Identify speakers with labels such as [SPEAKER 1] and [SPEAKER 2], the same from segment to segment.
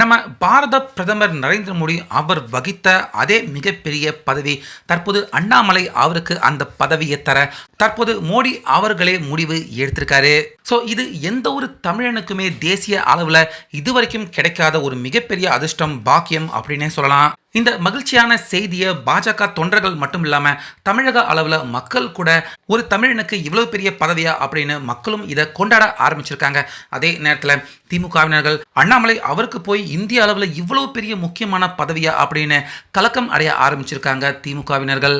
[SPEAKER 1] நம்ம பாரத பிரதமர் நரேந்திர மோடி அவர் வகித்த அதே மிகப்பெரிய பதவி தற்போது அண்ணாமலை அவருக்கு அந்த பதவியை தர தற்போது மோடி அவர்களே முடிவு எடுத்திருக்காரு. ஸோ இது எந்த ஒரு தமிழனுக்குமே தேசிய அளவில் இதுவரைக்கும் கிடைக்காத ஒரு மிகப்பெரிய அதிர்ஷ்டம் பாக்கியம் அப்படின்னே சொல்லலாம். இந்த மகிழ்ச்சியான செய்தியை பாஜக தொண்டர்கள் மட்டும் இல்லாமல் தமிழக அளவில் மக்கள் கூட ஒரு தமிழனுக்கு இவ்வளோ பெரிய பதவியா அப்படின்னு மக்களும் இதை கொண்டாட ஆரம்பிச்சிருக்காங்க. அதே நேரத்தில் திமுகவினர்கள் அண்ணாமலை அவருக்கு போய் இந்திய அளவில் இவ்வளோ பெரிய முக்கியமான பதவியா அப்படின்னு கலக்கம் அடைய ஆரம்பிச்சிருக்காங்க திமுகவினர்கள்.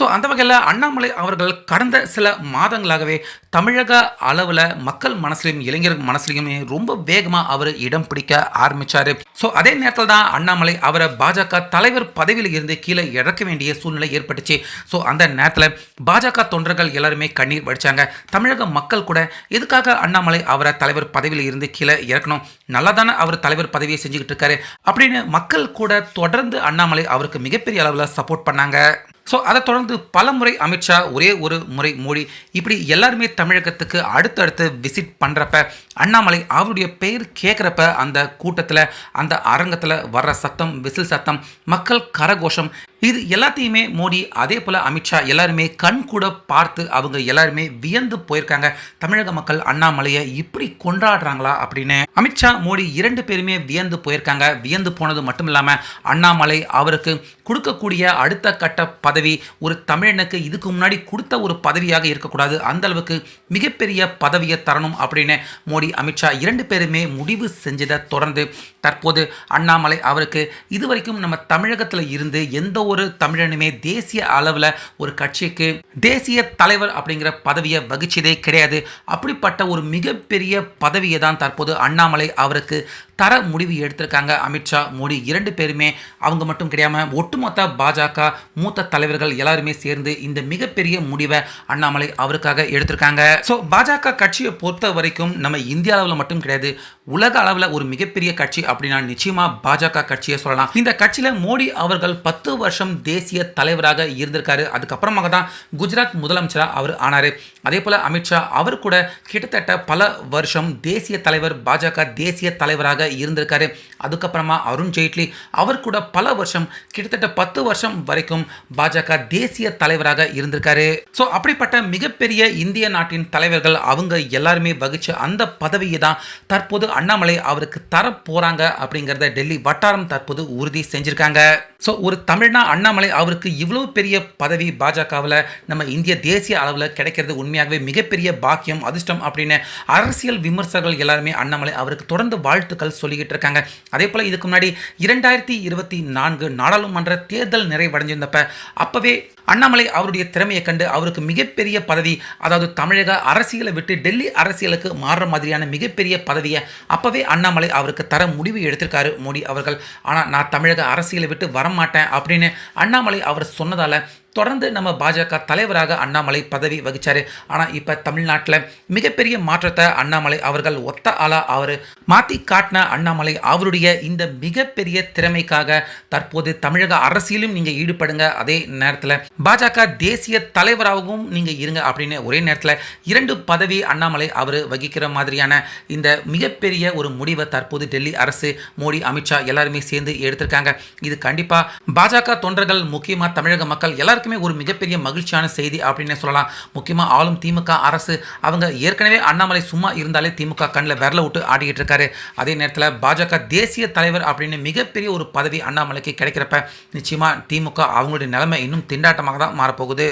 [SPEAKER 1] ஸோ அந்த வகையில் அண்ணாமலை அவர்கள் கடந்த சில மாதங்களாகவே தமிழக அளவில் மக்கள் மனசுலையும் இளைஞர் மனசுலையுமே ரொம்ப வேகமாக அவர் இடம் பிடிக்க ஆரம்பித்தார் ஸோ அதே நேரத்தில் தான் அண்ணாமலை அவரை பாஜக தலைவர் பதவியில் இருந்து கீழே இறக்க வேண்டிய சூழ்நிலை ஏற்பட்டுச்சு. ஸோ அந்த நேரத்தில் பாஜக தொண்டர்கள் எல்லாருமே கண்ணீர் வடிச்சாங்க. தமிழக மக்கள் கூட எதுக்காக அண்ணாமலை அவரை தலைவர் பதவியில் இருந்து கீழே இறக்கணும்? நல்லா தானே அவர் தலைவர் பதவியை செஞ்சுக்கிட்டு இருக்காரு? அப்படின்னு மக்கள் கூட தொடர்ந்து அண்ணாமலை அவருக்கு மிகப்பெரிய அளவில் சப்போர்ட் பண்ணாங்க. ஸோ அதை தொடர்ந்து பல முறை அமித்ஷா ஒரே ஒரு முறை மோடி இப்படி எல்லாருமே தமிழகத்துக்கு அடுத்தடுத்து விசிட் பண்ணுறப்ப அண்ணாமலை அவருடைய பெயர் கேட்குறப்ப அந்த கூட்டத்தில் அந்த அரங்கத்தில் வர்ற சத்தம் விசில் சத்தம் மக்கள் கரகோஷம் இது எல்லாத்தையுமே மோடி அதே போல் அமித்ஷா எல்லாருமே கண் கூட பார்த்து அவங்க எல்லாருமே வியந்து போயிருக்காங்க. தமிழக மக்கள் அண்ணாமலையை இப்படி கொண்டாடுறாங்களா அப்படின்னு. அமித்ஷா மோடி இரண்டு பேருமே வியந்து போயிருக்காங்க. வியந்து போனது மட்டும் இல்லாமல் அண்ணாமலை அவருக்கு கொடுக்கக்கூடிய அடுத்த கட்ட பதவி ஒரு தமிழனுக்கு இதுக்கு முன்னாடி கொடுத்த ஒரு பதவியாக இருக்கக்கூடாது. அந்த அளவுக்கு மிகப்பெரிய பதவியை தரணும் அப்படின்னு மோடி அமித்ஷா இரண்டு பேருமே முடிவு செஞ்சதை தொடர்ந்து தற்போது அண்ணாமலை அவருக்கு இதுவரைக்கும் நம்ம தமிழகத்தில் இருந்து எந்த ஒரு தமிழனுமே தேசிய அளவில் ஒரு கட்சிக்கு தேசிய தலைவர் அப்படிங்கிற பதவியை வகிச்சதே கிடையாது. அப்படிப்பட்ட ஒரு மிகப்பெரிய பதவியை தான் தற்போது அண்ணாமலை அவருக்கு தர முடிவு எடுத்திருக்காங்க. அமித்ஷா மோடி இரண்டு பேருமே அவங்க மட்டும் கிடையாமல் ஒட்டுமொத்த பாஜக மூத்த தலைவர்கள் எல்லாருமே சேர்ந்து இந்த மிகப்பெரிய முடிவை அண்ணாமலை அவருக்காக எடுத்திருக்காங்க. ஸோ பாஜக கட்சியை பொறுத்த வரைக்கும் நம்ம இந்திய அளவில் மட்டும் கிடையாது உலக அளவில் ஒரு மிகப்பெரிய கட்சி அப்படின்னா நிச்சயமாக பாஜக கட்சியை சொல்லலாம். இந்த கட்சியில் மோடி அவர்கள் பத்து வருஷம் தேசிய தலைவராக இருந்திருக்காரு. அதுக்கப்புறமாக தான் குஜராத் முதலமைச்சராக அவர் ஆனார். அதே போல் அமித்ஷா அவர் கூட கிட்டத்தட்ட பல வருஷம் தேசிய தலைவர் பாஜக தேசிய தலைவராக இருந்திருக்காரு. அதுக்கப்புறமா அருண் ஜெய்ட்லி அவர் கூட பல வருஷம் கிட்டத்தட்ட பத்து வருஷம் வரைக்கும் பாஜக தேசிய தலைவராக இருந்திருக்காரு. ஸோ அப்படிப்பட்ட மிகப்பெரிய இந்திய நாட்டின் தலைவர்கள் அவங்க எல்லாருமே வகிச்ச அந்த பதவியை தான் தற்போது அண்ணாமலை அவருக்கு தர போறாங்க அப்படிங்கிறத டெல்லி வட்டாரம் தற்போது உறுதி செஞ்சிருக்காங்க. ஸோ ஒரு தமிழ்னா அண்ணாமலை அவருக்கு இவ்வளவு பெரிய பதவி பாஜகவில் நம்ம இந்திய தேசிய அளவில் கிடைக்கிறது உண்மையாகவே மிகப்பெரிய பாக்கியம் அதிர்ஷ்டம் அப்படின்னு அரசியல் விமர்சகர்கள் எல்லாருமே அண்ணாமலை அவருக்கு தொடர்ந்து வாழ்த்துக்கள் சொல்லிக்கிட்டு இருக்காங்க அதே போல் இதுக்கு முன்னாடி இரண்டாயிரத்தி இருபத்தி நான்கு நாடாளுமன்ற தேர்தல் நிறைவடைஞ்சிருந்தப்ப அப்போவே அண்ணாமலை அவருடைய திறமையை கண்டு அவருக்கு மிகப்பெரிய பதவி அதாவது தமிழக அரசியலை விட்டு டெல்லி அரசியலுக்கு மாறுற மாதிரியான மிகப்பெரிய பதவியை அப்போவே அண்ணாமலை அவருக்கு தர முடிவு எடுத்திருக்காரு மோடி அவர்கள். ஆனால் நான் தமிழக அரசியலை விட்டு வரமாட்டேன் அப்படின்னு அண்ணாமலை அவர் சொன்னதால் தொடர்ந்து நம்ம பாஜக தலைவராக அண்ணாமலை பதவி வகிச்சார். ஆனால் இப்போ தமிழ்நாட்டில் மிகப்பெரிய மாற்றத்தை அண்ணாமலை அவர்கள் ஒத்த ஆளாக அவர் மாற்றி காட்டின அண்ணாமலை அவருடைய இந்த மிகப்பெரிய திறமைக்காக தற்போது தமிழக அரசியலும் நீங்கள் ஈடுபடுங்க. அதே நேரத்தில் பாஜக தேசிய தலைவராகவும் நீங்கள் இருங்க அப்படின்னு ஒரே நேரத்தில் இரண்டு பதவி அண்ணாமலை அவர் வகிக்கிற மாதிரியான இந்த மிகப்பெரிய ஒரு முடிவை தற்போது டெல்லி அரசு மோடி அமித்ஷா எல்லாருமே சேர்ந்து எடுத்திருக்காங்க. இது கண்டிப்பாக பாஜக தொண்டர்கள் முக்கியமாக தமிழக மக்கள் எல்லாருக்குமே ஒரு மிகப்பெரிய மகிழ்ச்சியான செய்தி அப்படின்னு சொல்லலாம். முக்கியமாக ஆளும் திமுக அரசு அவங்க ஏற்கனவே அண்ணாமலை சும்மா இருந்தாலே திமுக கண்ணில் விரல விட்டு ஆடிக்கிட்டு இருக்காரு. அதே நேரத்தில் பாஜக தேசிய தலைவர் அப்படின்னு மிகப்பெரிய ஒரு பதவி அண்ணாமலைக்கு கிடைக்கிறப்ப நிச்சயமாக திமுக அவங்களுடைய நிலைமை இன்னும் திண்டாட்டமாக தான் மாறப்போகுது.